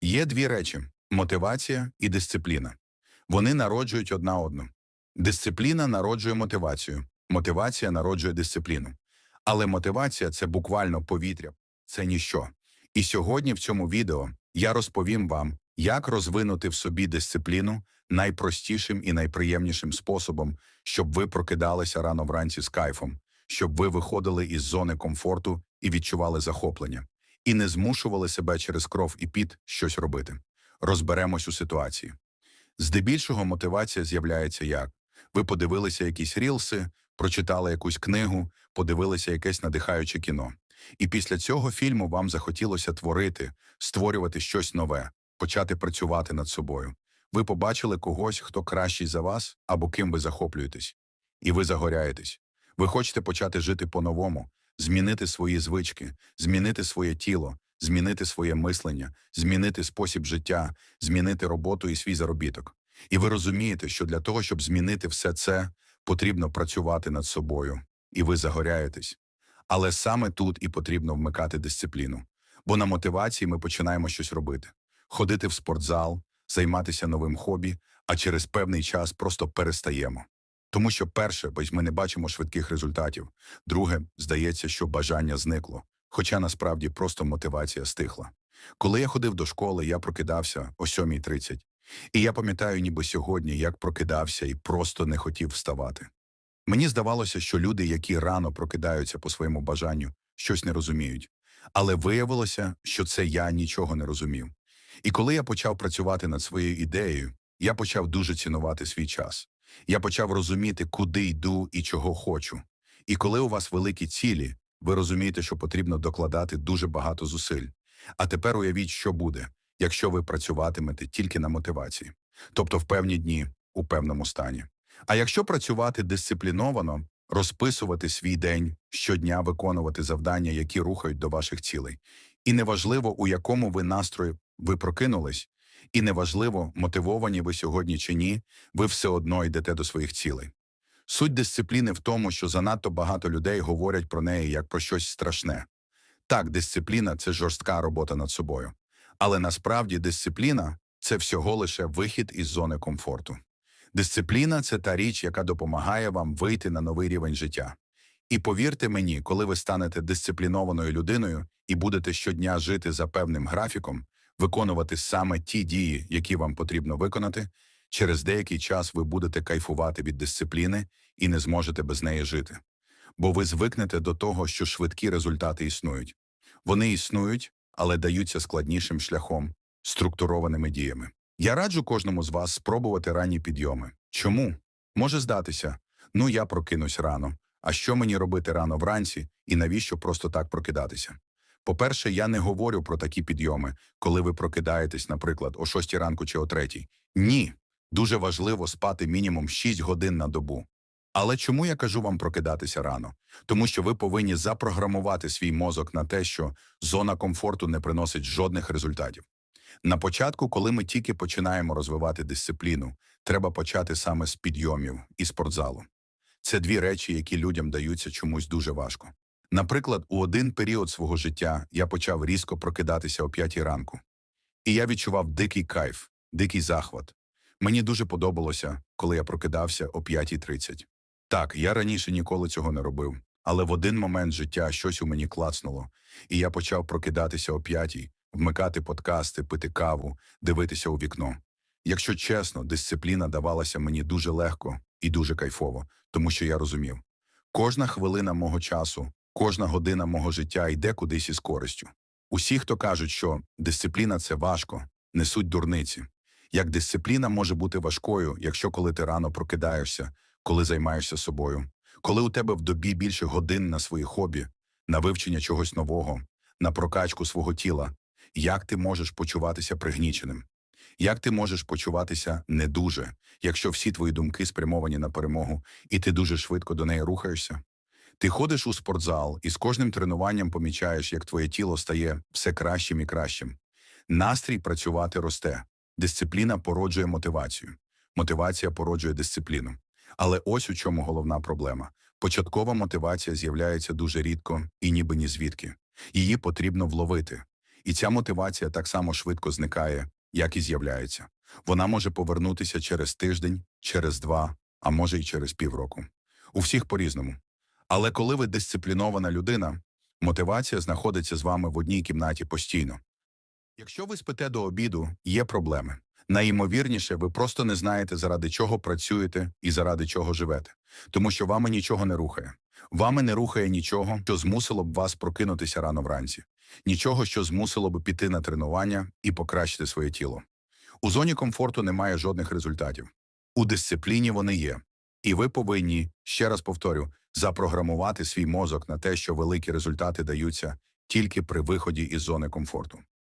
Є дві речі: мотивація і дисципліна. Вони народжують одна одну. Дисципліна народжує мотивацію, мотивація народжує дисципліну. Але мотивація це буквально повітря, це ніщо. І сьогодні в цьому відео я розповім вам, як розвинути в собі дисципліну найпростішим і найприємнішим способом, щоб ви прокидалися рано вранці з кайфом, щоб ви виходили із зони комфорту і відчували захоплення, і не змушували себе через кров і піт щось робити. Розберемось у ситуації. Здебільшого мотивація з'являється як? Ви подивилися якісь рілси, прочитали якусь книгу, подивилися якесь надихаюче кіно. І після цього фільму вам захотілося творити, створювати щось нове, почати працювати над собою. Ви побачили когось, хто кращий за вас або ким ви захоплюєтесь, і ви загоряєтесь. Ви хочете почати жити по-новому, змінити свої звички, змінити своє тіло, змінити своє мислення, змінити спосіб життя, змінити роботу і свій заробіток. І ви розумієте, що для того, щоб змінити все це, потрібно працювати над собою, і ви загоряєтесь. Але саме тут і потрібно вмикати дисципліну. Бо на мотивації ми починаємо щось робити: ходити в спортзал, займатися новим хобі, а через певний час просто перестаємо. Тому що, перше, бо ми не бачимо швидких результатів. Друге, здається, що бажання зникло, хоча насправді просто мотивація стихла. Коли я ходив до школи, я прокидався о 7.30. І я пам'ятаю, ніби сьогодні, як прокидався і просто не хотів вставати. Мені здавалося, що люди, які рано прокидаються по своєму бажанню, щось не розуміють. Але виявилося, що це я нічого не розумів. І коли я почав працювати над своєю ідеєю, я почав дуже цінувати свій час. Я почав розуміти, куди йду і чого хочу. І коли у вас великі цілі, ви розумієте, що потрібно докладати дуже багато зусиль. А тепер уявіть, що буде, якщо ви працюватимете тільки на мотивації, тобто в певні дні, у певному стані. А якщо працювати дисципліновано, розписувати свій день, щодня виконувати завдання, які рухають до ваших цілей. І неважливо, у якому ви настрої ви прокинулись, і неважливо, мотивовані ви сьогодні чи ні, ви все одно йдете до своїх цілей. Суть дисципліни в тому, що занадто багато людей говорять про неї як про щось страшне. Так, дисципліна це жорстка робота над собою. Але насправді дисципліна це всього лише вихід із зони комфорту. Дисципліна це та річ, яка допомагає вам вийти на новий рівень життя. І повірте мені, коли ви станете дисциплінованою людиною і будете щодня жити за певним графіком, виконувати саме ті дії, які вам потрібно виконати, через деякий час ви будете кайфувати від дисципліни і не зможете без неї жити. Бо ви звикнете до того, що швидкі результати існують. Вони існують, але даються складнішим шляхом, структурованими діями. Я раджу кожному з вас спробувати ранні підйоми. Чому? Може здатися, ну я прокинусь рано. А що мені робити рано вранці і навіщо просто так прокидатися? По-перше, я не говорю про такі підйоми, коли ви прокидаєтесь, наприклад, о 6 ранку чи о 3. Ні. Дуже важливо спати мінімум 6 годин на добу. Але чому я кажу вам прокидатися рано? Тому що ви повинні запрограмувати свій мозок на те, що зона комфорту не приносить жодних результатів. На початку, коли ми тільки починаємо розвивати дисципліну, треба почати саме з підйомів і спортзалу. Це дві речі, які людям даються чомусь дуже важко. Наприклад, у один період свого життя я почав різко прокидатися о п'ятій ранку. І я відчував дикий кайф, дикий захват. Мені дуже подобалося, коли я прокидався о 5.30. Так, я раніше ніколи цього не робив, але в один момент життя щось у мені клацнуло, і я почав прокидатися о п'ятій, вмикати подкасти, пити каву, дивитися у вікно. Якщо чесно, дисципліна давалася мені дуже легко і дуже кайфово, тому що я розумів, кожна хвилина мого часу, кожна година мого життя йде кудись із користю. Усі, хто кажуть, що дисципліна це важко, несуть дурниці. Як дисципліна може бути важкою, якщо коли ти рано прокидаєшся, коли займаєшся собою, коли у тебе в добі більше годин на свої хобі, на вивчення чогось нового, на прокачку свого тіла, як ти можеш почуватися пригніченим? Як ти можеш почуватися не дуже, якщо всі твої думки спрямовані на перемогу, і ти дуже швидко до неї рухаєшся? Ти ходиш у спортзал і з кожним тренуванням помічаєш, як твоє тіло стає все кращим і кращим. Настрій працювати росте, дисципліна породжує мотивацію, мотивація породжує дисципліну. Але ось у чому головна проблема. Початкова мотивація з'являється дуже рідко і ніби ні звідки. Її потрібно вловити. І ця мотивація так само швидко зникає, як і з'являється. Вона може повернутися через тиждень, через два, а може й через півроку. У всіх по-різному. Але коли ви дисциплінована людина, мотивація знаходиться з вами в одній кімнаті постійно. Якщо ви спите до обіду, є проблеми. Найімовірніше, ви просто не знаєте, заради чого працюєте і заради чого живете, тому що вами нічого не рухає. Вами не рухає нічого, що змусило б вас прокинутися рано вранці, нічого, що змусило б піти на тренування і покращити своє тіло. У зоні комфорту немає жодних результатів. У дисципліні вони є. І ви повинні, ще раз повторю, запрограмувати свій мозок на те, що великі результати даються тільки при виході із зони комфорту.